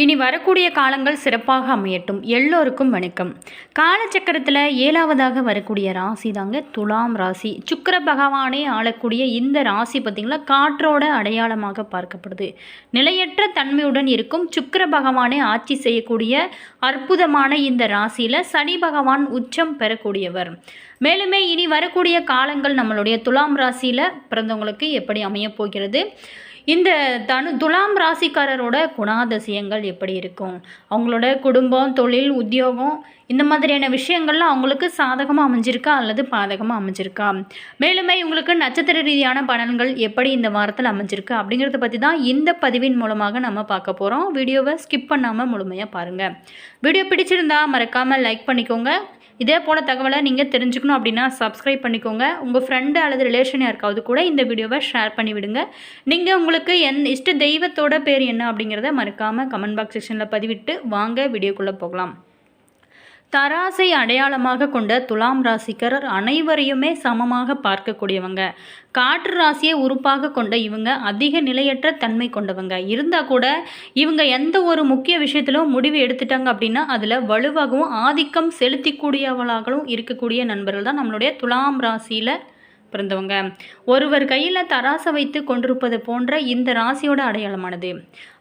இனி வரக்கூடிய காலங்கள் சிறப்பாக அமையட்டும். எல்லோருக்கும் வணக்கம். காலச்சக்கரத்தில் ஏழாவதாக வரக்கூடிய ராசி தாங்க துலாம் ராசி. சுக்கிர பகவானே ஆளக்கூடிய இந்த ராசி பார்த்திங்களா காற்றோட அடையாளமாக பார்க்கப்படுது. நிலையற்ற தன்மையுடன் இருக்கும் சுக்கிர பகவானே ஆட்சி செய்யக்கூடிய அற்புதமான இந்த ராசியில் சனி பகவான் உச்சம் பெறக்கூடியவர். மேலுமே இனி வரக்கூடிய காலங்கள் நம்மளுடைய துலாம் ராசியில் பிறந்தவங்களுக்கு எப்படி அமையப் போகிறது? இந்த தனு துலாம் ராசிக்காரரோட குணாதிசயங்கள் எப்படி இருக்கும்? அவங்களோட குடும்பம் தொழில் உத்தியோகம் இந்த மாதிரியான விஷயங்கள்லாம் அவங்களுக்கு சாதகமாக அமைஞ்சிருக்கா? அல்லது பாதகமாக அமைஞ்சிருக்கா? மேலுமே இவங்களுக்கு நட்சத்திர ரீதியான பலன்கள் எப்படி இந்த வாரத்தில் அமைஞ்சிருக்கு? அப்படிங்கிறத பற்றி தான் இந்த பதிவின் மூலமாக நம்ம பார்க்க போகிறோம் வீடியோவை ஸ்கிப் பண்ணாமல் முழுமையாக பாருங்கள் வீடியோ பிடிச்சிருந்தா மறக்காமல் லைக் பண்ணிக்கோங்க. இதே போல் தகவலை நீங்கள் தெரிஞ்சுக்கணும் அப்படின்னா சப்ஸ்கிரைப் பண்ணிக்கோங்க. உங்கள் ஃப்ரெண்டு அல்லது ரிலேஷன் யாருக்காவது கூட இந்த வீடியோவை ஷேர் பண்ணி விடுங்க. நீங்கள் உங்களுக்கு என் இஷ்ட தெய்வத்தோட பேர் என்ன அப்படிங்கிறத மறக்காமல் கமெண்ட் பாக்ஸ் செக்ஷனில் பதிவிட்டு வாங்க. வீடியோக்குள்ளே போகலாம். தராசை அடையாளமாக கொண்ட துலாம் ராசிக்காரர் அனைவரையுமே சமமாக பார்க்கக்கூடியவங்க. காற்று ராசியை உறுப்பாக கொண்ட இவங்க அதிக நிலையற்ற தன்மை கொண்டவங்க. இருந்தால் கூட இவங்க எந்த ஒரு முக்கிய விஷயத்திலும் முடிவு எடுத்துட்டாங்க அப்படின்னா அதில் வலுவாகவும் ஆதிக்கம் செலுத்திக்கூடியவளாகவும் இருக்கக்கூடிய நண்பர்கள் தான் நம்மளுடைய துலாம் ராசியில் பிறந்தவங்க. ஒருவர் கையில் தராசை வைத்து கொண்டிருப்பது போன்ற இந்த ராசியோட அடையாளமானது.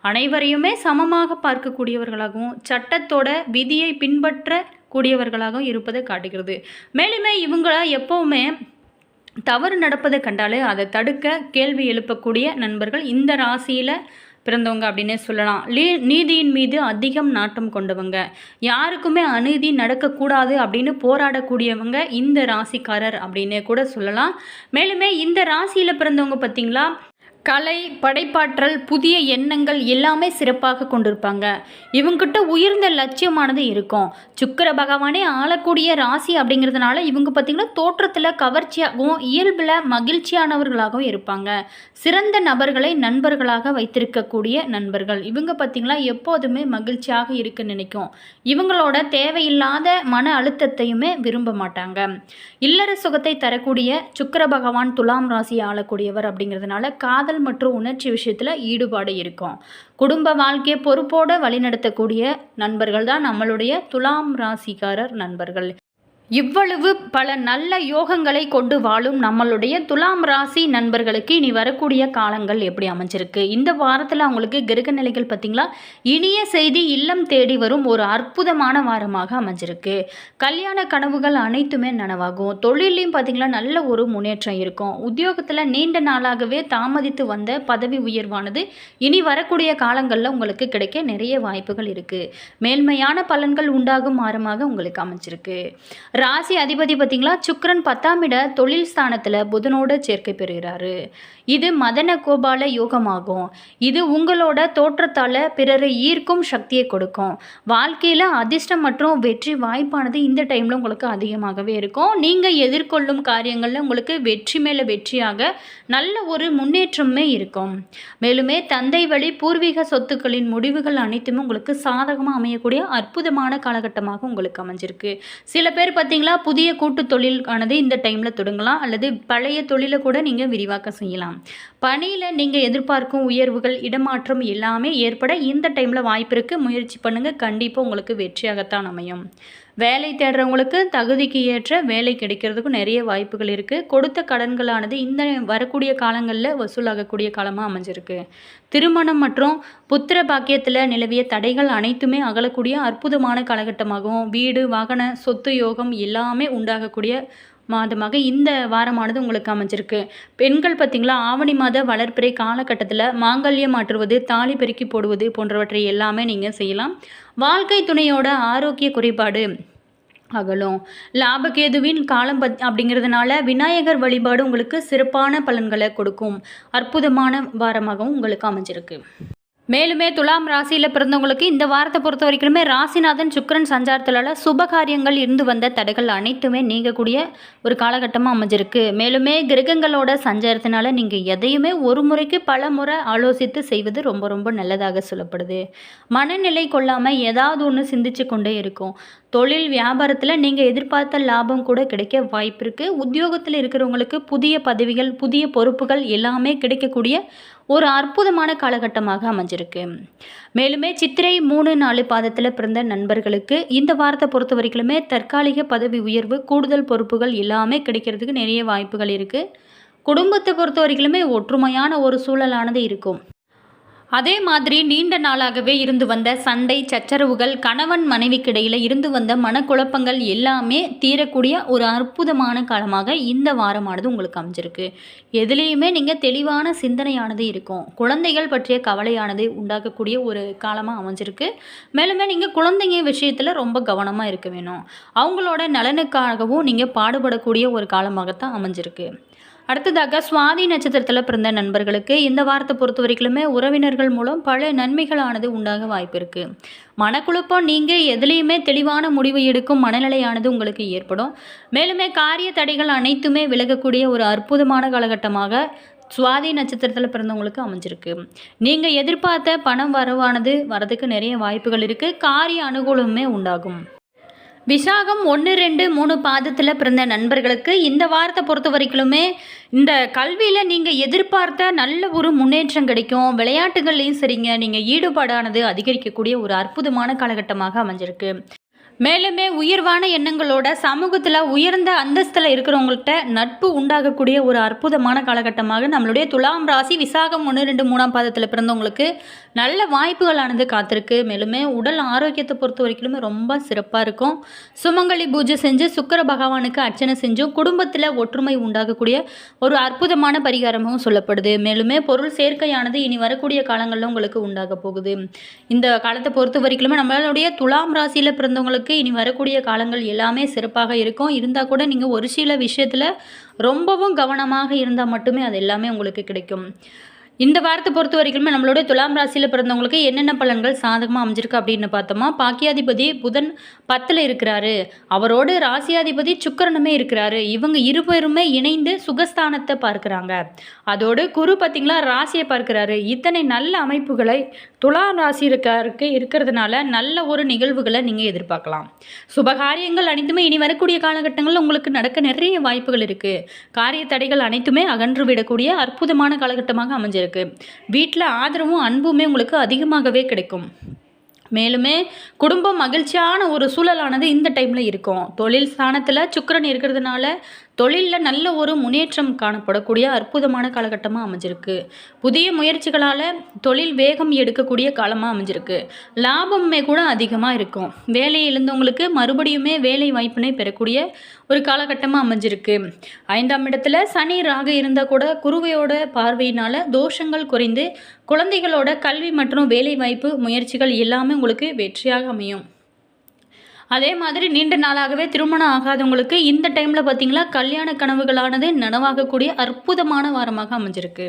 அனைவரையுமே சமமாக பார்க்கக்கூடியவர்களாகவும் சட்டத்தோட விதியை பின்பற்ற கூடியவர்களாகவும் இருப்பதை காட்டுகிறது. மேலுமே இவங்கள எப்போவுமே தவறு நடப்பதை கண்டாலே அதை தடுக்க கேள்வி எழுப்பக்கூடிய நண்பர்கள் இந்த ராசியில் பிறந்தவங்க அப்படின்னே சொல்லலாம். லீ நீதியின் மீது அதிகம் நாட்டம் கொண்டவங்க. யாருக்குமே அநீதி நடக்கக்கூடாது அப்படின்னு போராடக்கூடியவங்க இந்த ராசிக்காரர் அப்படின்னு கூட சொல்லலாம். மேலுமே இந்த ராசியில் பிறந்தவங்க பார்த்தீங்களா? கலை படைப்பாற்றல் புதிய எண்ணங்கள் எல்லாமே சிறப்பாக கொண்டிருப்பாங்க. இவங்ககிட்ட உயர்ந்த லட்சியமானது இருக்கும். சுக்கர பகவானே ஆளக்கூடிய ராசி அப்படிங்கிறதுனால இவங்க பார்த்திங்கன்னா தோற்றத்தில் கவர்ச்சியாகவும் இயல்பில் மகிழ்ச்சியானவர்களாகவும் இருப்பாங்க. சிறந்த நபர்களை நண்பர்களாக வைத்திருக்கக்கூடிய நண்பர்கள். இவங்க பார்த்திங்களா எப்போதுமே மகிழ்ச்சியாக இருக்க நினைக்கும். இவங்களோட தேவையில்லாத மன அழுத்தத்தையுமே விரும்ப மாட்டாங்க. இல்லற சுகத்தை தரக்கூடிய சுக்கிர பகவான் துலாம் ராசி ஆளக்கூடியவர் அப்படிங்கிறதுனால காதல் மற்றும் உணர்ச்சி விஷயத்தில் ஈடுபாடு இருக்கும். குடும்ப வாழ்க்கையை பொறுப்போடு வழிநடத்தக்கூடிய நண்பர்கள் தான் நம்மளுடைய துலாம் ராசிக்காரர் நண்பர்கள். இவ்வளவு பல நல்ல யோகங்களை கொண்டு வாழும் நம்மளுடைய துலாம் ராசி நண்பர்களுக்கு இனி வரக்கூடிய காலங்கள் எப்படி அமைஞ்சிருக்கு? இந்த வாரத்தில் அவங்களுக்கு கிரக நிலைகள் பார்த்திங்களா? இனிய செய்தி இல்லம் தேடி வரும் ஒரு அற்புதமான வாரமாக அமைஞ்சிருக்கு. கல்யாண கனவுகள் அனைத்துமே நனவாகும். தொழிலையும் பார்த்திங்களா நல்ல ஒரு முன்னேற்றம் இருக்கும். உத்தியோகத்தில் நீண்ட நாளாகவே தாமதித்து வந்த பதவி உயர்வானது இனி வரக்கூடிய காலங்களில் உங்களுக்கு கிடைக்க நிறைய வாய்ப்புகள் இருக்குது மேன்மையான பலன்கள் உண்டாகும் வாரமாக உங்களுக்கு அமைஞ்சிருக்கு. ராசி அதிபதி பார்த்திங்களா? சுக்கரன் பத்தாம் இட தொழில் ஸ்தானத்தில் புதனோட சேர்க்கை பெறுகிறாரு. இது மதன கோபால யோகமாகும். இது உங்களோட தோற்றத்தால் பிறரை ஈர்க்கும் சக்தியை கொடுக்கும். வாழ்க்கையில் அதிர்ஷ்டம் மற்றும் வெற்றி வாய்ப்பானது இந்த டைமில் உங்களுக்கு அதிகமாகவே இருக்கும். நீங்கள் எதிர்கொள்ளும் காரியங்களில் உங்களுக்கு வெற்றி மேலே வெற்றியாக நல்ல ஒரு முன்னேற்றமே இருக்கும். மேலுமே தந்தை வழி பூர்வீக சொத்துக்களின் முடிவுகள் அனைத்துமே உங்களுக்கு சாதகமாக அமையக்கூடிய அற்புதமான காலகட்டமாக உங்களுக்கு அமைஞ்சிருக்கு. சில பேர் பார்த்தீங்களா புதிய கூட்டு தொழிலுக்கானது இந்த டைமில் தொடங்கலாம். அல்லது பழைய தொழிலை கூட நீங்கள் விரிவாக்கம் செய்யலாம். பணியில் நீங்கள் எதிர்பார்க்கும் உயர்வுகள் இடமாற்றம் எல்லாமே ஏற்பட இந்த டைமில் வாய்ப்பு இருக்குது முயற்சி பண்ணுங்கள் கண்டிப்பாக உங்களுக்கு வெற்றியாகத்தான் அமையும். வேலை தேடுறவங்களுக்கு தகுதிக்கு ஏற்ற வேலை கிடைக்கிறதுக்கும் நிறைய வாய்ப்புகள் இருக்குது கொடுத்த கடன்களானது இந்த வரக்கூடிய காலங்களில் வசூலாகக்கூடிய காலமாக அமைஞ்சிருக்கு. திருமணம் மற்றும் புத்திர பாக்கியத்தில் நிலவிய தடைகள் அனைத்துமே அகலக்கூடிய அற்புதமான காலகட்டமாகவும் வீடு வாகன சொத்து யோகம் எல்லாமே உண்டாகக்கூடிய மாதமாக இந்த வாரமானது உங்களுக்கு அமைஞ்சிருக்கு. பெண்கள் பார்த்திங்களா ஆவணி மாத வளர்ப்பிறை காலகட்டத்தில் மாங்கல்யம் மாற்றுவது தாலி பெருக்கி போடுவது போன்றவற்றை எல்லாமே நீங்கள் செய்யலாம். வாழ்க்கை துணையோட ஆரோக்கிய குறைபாடு அகலும். லாபகேதுவின் காலம் பத் அப்படிங்கிறதுனால விநாயகர் வழிபாடு உங்களுக்கு சிறப்பான பலன்களை கொடுக்கும். அற்புதமான வாரமாகவும் உங்களுக்கு அமைஞ்சிருக்கு. மேலுமே துலாம் ராசியில் பிறந்தவங்களுக்கு இந்த வாரத்தை பொறுத்த வரைக்குமே ராசிநாதன் சுக்கரன் சஞ்சாரத்திலால சுபகாரியங்கள் இருந்து வந்த தடைகள் அனைத்துமே நீங்கக்கூடிய ஒரு காலகட்டமாக அமைஞ்சிருக்கு. மேலுமே கிரகங்களோட சஞ்சாரத்தினால நீங்கள் எதையுமே ஒரு முறைக்கு பல முறை ஆலோசித்து செய்வது ரொம்ப ரொம்ப நல்லதாக சொல்லப்படுது. மனநிலை கொள்ளாமல் ஏதாவது ஒன்று சிந்திச்சு கொண்டே இருக்கும். தொழில் வியாபாரத்தில் நீங்கள் எதிர்பார்த்த லாபம் கூட கிடைக்க வாய்ப்பு இருக்குது உத்தியோகத்தில் இருக்கிறவங்களுக்கு புதிய பதவிகள் புதிய பொறுப்புகள் எல்லாமே கிடைக்கக்கூடிய ஒரு அற்புதமான காலகட்டமாக அமைஞ்சிருக்கு. மேலுமே சித்திரை மூணு நாலு பாதத்தில் பிறந்த நண்பர்களுக்கு இந்த வாரத்தை பொறுத்த வரைக்குமே தற்காலிக பதவி உயர்வு கூடுதல் பொறுப்புகள் எல்லாமே கிடைக்கிறதுக்கு நிறைய வாய்ப்புகள் இருக்குது குடும்பத்தை பொறுத்த வரைக்குமே ஒற்றுமையான ஒரு சூழலானது இருக்கும். அதே மாதிரி நீண்ட நாளாகவே இருந்து வந்த சண்டை சச்சரவுகள் கணவன் மனைவிக்கிடையில் இருந்து வந்த மனக்குழப்பங்கள் எல்லாமே தீரக்கூடிய ஒரு அற்புதமான காலமாக இந்த வாரமானது உங்களுக்கு அமைஞ்சிருக்கு. எதுலேயுமே நீங்கள் தெளிவான சிந்தனையானது இருக்கும். குழந்தைகள் பற்றிய கவலையானது உண்டாக்கக்கூடிய ஒரு காலமாக அமைஞ்சிருக்கு. மேலுமே நீங்கள் குழந்தைங்க விஷயத்தில் ரொம்ப கவனமாக இருக்க வேணும். அவங்களோட நலனுக்காகவும் நீங்கள் பாடுபடக்கூடிய ஒரு காலமாகத்தான் அமைஞ்சிருக்கு. அடுத்ததாக சுவாதி நட்சத்திரத்தில் பிறந்த நண்பர்களுக்கு இந்த வாரத்தை பொறுத்த வரைக்குமே உறவினர்கள் மூலம் பல நன்மைகளானது உண்டாக வாய்ப்பு இருக்குது மனக்குழப்பம் நீங்கள் எதுலேயுமே தெளிவான முடிவு எடுக்கும் மனநிலையானது உங்களுக்கு ஏற்படும். மேலுமே காரிய தடைகள் அனைத்துமே விலகக்கூடிய ஒரு அற்புதமான காலகட்டமாக சுவாதி நட்சத்திரத்தில் பிறந்தவங்களுக்கு அமைஞ்சிருக்கு. நீங்கள் எதிர்பார்த்த பணம் வரவானது வரதுக்கு நிறைய வாய்ப்புகள் இருக்குது காரிய அனுகூலமே உண்டாகும். விசாகம் ஒன்று ரெண்டு மூணு பாதத்தில் பிறந்த நண்பர்களுக்கு இந்த வாரத்தை பொறுத்த வரைக்குமே இந்த கல்வியில் நீங்கள் எதிர்பார்த்த நல்ல ஒரு முன்னேற்றம் கிடைக்கும். விளையாட்டுகள்லையும் சரிங்க. நீங்கள் ஈடுபாடானது அதிகரிக்கக்கூடிய ஒரு அற்புதமான காலகட்டமாக அமைஞ்சிருக்கு. மேலுமே உயர்வான எண்ணங்களோட சமூகத்தில் உயர்ந்த அந்தஸ்தில் இருக்கிறவங்கள்ட்ட நட்பு உண்டாகக்கூடிய ஒரு அற்புதமான காலகட்டமாக நம்மளுடைய துலாம் ராசி விசாகம் ஒன்று ரெண்டு மூணாம் பாதத்தில் பிறந்தவங்களுக்கு நல்ல வாய்ப்புகளானது காத்திருக்கு. மேலுமே உடல் ஆரோக்கியத்தை பொறுத்த வரைக்கும் ரொம்ப சிறப்பாக இருக்கும். சுமங்கலி பூஜை செஞ்சு சுக்கர பகவானுக்கு அர்ச்சனை செஞ்சும் குடும்பத்தில் ஒற்றுமை உண்டாகக்கூடிய ஒரு அற்புதமான பரிகாரமும் சொல்லப்படுது. மேலுமே பொருள் சேர்க்கையானது இனி வரக்கூடிய காலங்களில் உங்களுக்கு உண்டாக போகுது. இந்த காலத்தை பொறுத்த வரைக்கும் நம்மளுடைய துலாம் ராசியில் பிறந்தவங்களுக்கு இனி வரக்கூடிய காலங்கள் எல்லாமே சிறப்பாக இருக்கும். இருந்தால் கூட நீங்கள் ஒரு சில விஷயத்தில் ரொம்பவும் கவனமாக இருந்தால் மட்டுமே அது எல்லாமே உங்களுக்கு கிடைக்கும். இந்த வாரத்தை பொறுத்த வரைக்குமே நம்மளோட துலாம் ராசியில் பிறந்தவங்களுக்கு என்னென்ன பலன்கள் சாதகமாக அமைஞ்சிருக்கு அப்படின்னு பார்த்தோமா? பாக்கியாதிபதி புதன் பத்தில் இருக்கிறாரு. அவரோடு ராசியாதிபதி சுக்கரனுமே இருக்கிறாரு. இவங்க இருவருமே இணைந்து சுகஸ்தானத்தை பார்க்குறாங்க. அதோடு குரு பார்த்திங்களா ராசியை பார்க்குறாரு. இத்தனை நல்ல அமைப்புகளை துலா ராசி இருக்காருக்கு இருக்கிறதுனால நல்ல ஒரு நிகழ்வுகளை நீங்கள் எதிர்பார்க்கலாம். சுபகாரியங்கள் அனைத்துமே இனி வரக்கூடிய காலகட்டங்களில் உங்களுக்கு நடக்க நிறைய வாய்ப்புகள் இருக்குது காரிய தடைகள் அனைத்துமே அகன்று விடக்கூடிய அற்புதமான காலகட்டமாக அமைஞ்சிருக்கு. வீட்டில் ஆதரவும் அன்புமே உங்களுக்கு அதிகமாகவே கிடைக்கும். மேலுமே குடும்பம் மகிழ்ச்சியான ஒரு சூழலானது இந்த டைமில் இருக்கும். தொழில் ஸ்தானத்தில் சுக்கரன் இருக்கிறதுனால தொழிலில் நல்ல ஒரு முன்னேற்றம் காணப்படக்கூடிய அற்புதமான காலகட்டமாக அமைஞ்சிருக்கு. புதிய முயற்சிகளால் தொழில் வேகம் எடுக்கக்கூடிய காலமாக அமைஞ்சிருக்கு. லாபமே கூட அதிகமாக இருக்கும். வேலை இழந்தவங்களுக்கு மறுபடியுமே வேலை வாய்ப்பினை பெறக்கூடிய ஒரு காலகட்டமாக அமைஞ்சிருக்கு. ஐந்தாம் இடத்துல சனி ராக இருந்தால் கூட குருவையோட பார்வையினால் தோஷங்கள் குறைந்து குழந்தைகளோட கல்வி மற்றும் வேலை வாய்ப்பு முயற்சிகள் எல்லாமே உங்களுக்கு வெற்றியாக அமையும். அதே மாதிரி நீண்ட நாளாகவே திருமணம் ஆகாதவங்களுக்கு இந்த டைமில் பார்த்தீங்களா கல்யாண கனவுகளானது நனவாகக்கூடிய அற்புதமான வாரமாக அமைஞ்சிருக்கு.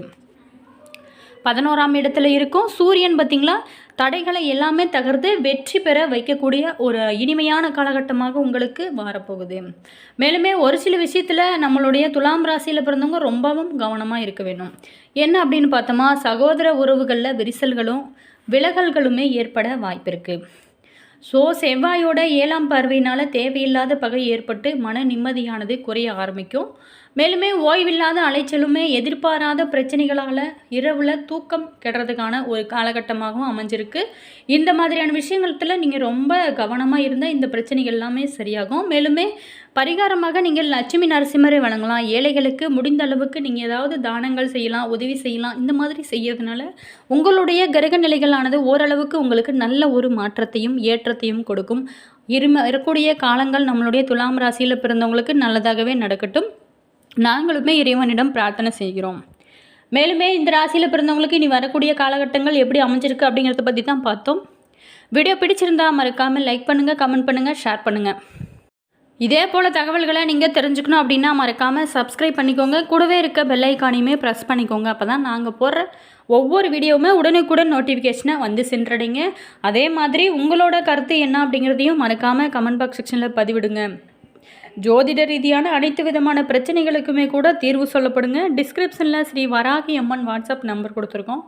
பதினோராம் இடத்துல இருக்கும். சூரியன் பார்த்தீங்களா தடைகளை எல்லாமே தகர்த்து வெற்றி பெற வைக்கக்கூடிய ஒரு இனிமையான காலகட்டமாக உங்களுக்கு மாறப்போகுது மேலுமே ஒரு சில விஷயத்தில் நம்மளுடைய துலாம் ராசியில் பிறந்தவங்க ரொம்பவும் கவனமாக இருக்க வேணும் என்ன அப்படின்னு பார்த்தோமா சகோதர உறவுகளில் விரிசல்களும் விலகல்களுமே ஏற்பட வாய்ப்பு இருக்குது ஸோ செவ்வாயோட ஏழாம் பார்வையினால் தேவையில்லாத பகை ஏற்பட்டு மன நிம்மதியானது குறைய ஆரம்பிக்கும். மேலுமே ஓய்வில்லாத அலைச்சலுமே எதிர்பாராத பிரச்சனைகளால் இரவில் தூக்கம் கெடுறதுக்கான ஒரு காலகட்டமாகவும் அமைஞ்சிருக்கு. இந்த மாதிரியான விஷயங்கள்ல நீங்கள் ரொம்ப கவனமாக இருந்தால் இந்த பிரச்சனைகள் எல்லாமே சரியாகும். மேலுமே பரிகாரமாக நீங்கள் லட்சுமி நரசிம்மரை வழங்கலாம் ஏழைகளுக்கு முடிந்த அளவுக்கு நீங்கள் ஏதாவது தானங்கள் செய்யலாம் உதவி செய்யலாம். இந்த மாதிரி செய்யறதுனால உங்களுடைய கிரக நிலைகளானது ஓரளவுக்கு உங்களுக்கு நல்ல ஒரு மாற்றத்தையும் ஏற்றத்தையும் கொடுக்கும். இரும இருக்கக்கூடிய காலங்கள் நம்மளுடைய துலாம் ராசியில் பிறந்தவங்களுக்கு நல்லதாகவே நடக்கட்டும். நாங்களுமே இறைவனிடம் பிரார்த்தனை செய்கிறோம். மேலுமே இந்த ராசியில் பிறந்தவங்களுக்கு இனி வரக்கூடிய காலகட்டங்கள் எப்படி அமைஞ்சிருக்கு அப்படிங்கிறத பற்றி தான் பார்த்தோம். வீடியோ பிடிச்சிருந்தா மறக்காமல் லைக் பண்ணுங்கள் கமெண்ட் பண்ணுங்கள் ஷேர் பண்ணுங்கள் இதே போல் தகவல்களை நீங்கள் தெரிஞ்சுக்கணும் அப்படின்னா மறக்காமல் சப்ஸ்கிரைப் பண்ணிக்கோங்க. கூடவே இருக்க பெல்லைக்கானையுமே ப்ரெஸ் பண்ணிக்கோங்க. அப்போ தான் நாங்கள் போடுற ஒவ்வொரு வீடியோவுமே உடனுக்குடன் நோட்டிஃபிகேஷனை வந்து சென்றடைங்க. அதே மாதிரி உங்களோட கருத்து என்ன அப்படிங்கிறதையும் மறக்காமல் கமெண்ட் பாக்ஸ் செக்ஷனில் பதிவிடுங்க. ஜோதிட ரீதியான அனைத்து விதமான பிரச்சனைகளுக்குமே கூட தீர்வு சொல்லப்படுங்க. டிஸ்கிரிப்ஷனில் ஸ்ரீ வராகி அம்மன் வாட்ஸ்அப் நம்பர் கொடுத்துருக்கோம்.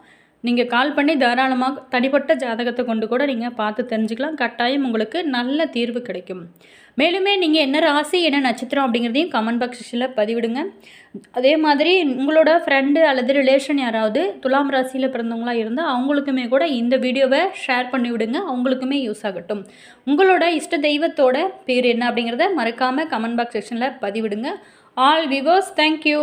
நீங்கள் கால் பண்ணி தாராளமாக தனிப்பட்ட ஜாதகத்தை கொண்டு கூட நீங்கள் பார்த்து தெரிஞ்சுக்கலாம். கட்டாயம் உங்களுக்கு நல்ல தீர்வு கிடைக்கும். மேலுமே நீங்கள் என்ன ராசி என்ன நட்சத்திரம் அப்படிங்கிறதையும் கமெண்ட் பாக்ஸில் பதிவிடுங்க. அதே மாதிரி உங்களோட ஃப்ரெண்டு அல்லது ரிலேஷன் யாராவது துலாம் ராசியில் பிறந்தவங்களா இருந்தால் அவங்களுக்குமே கூட இந்த வீடியோவை ஷேர் பண்ணி விடுங்க. அவங்களுக்குமே யூஸ் ஆகட்டும். உங்களோட இஷ்ட தெய்வத்தோட பேர் என்ன அப்படிங்கிறத மறக்காமல் கமெண்ட் பாக்ஸ் செக்ஷனில் பதிவிடுங்க. All விவோஸ் thank you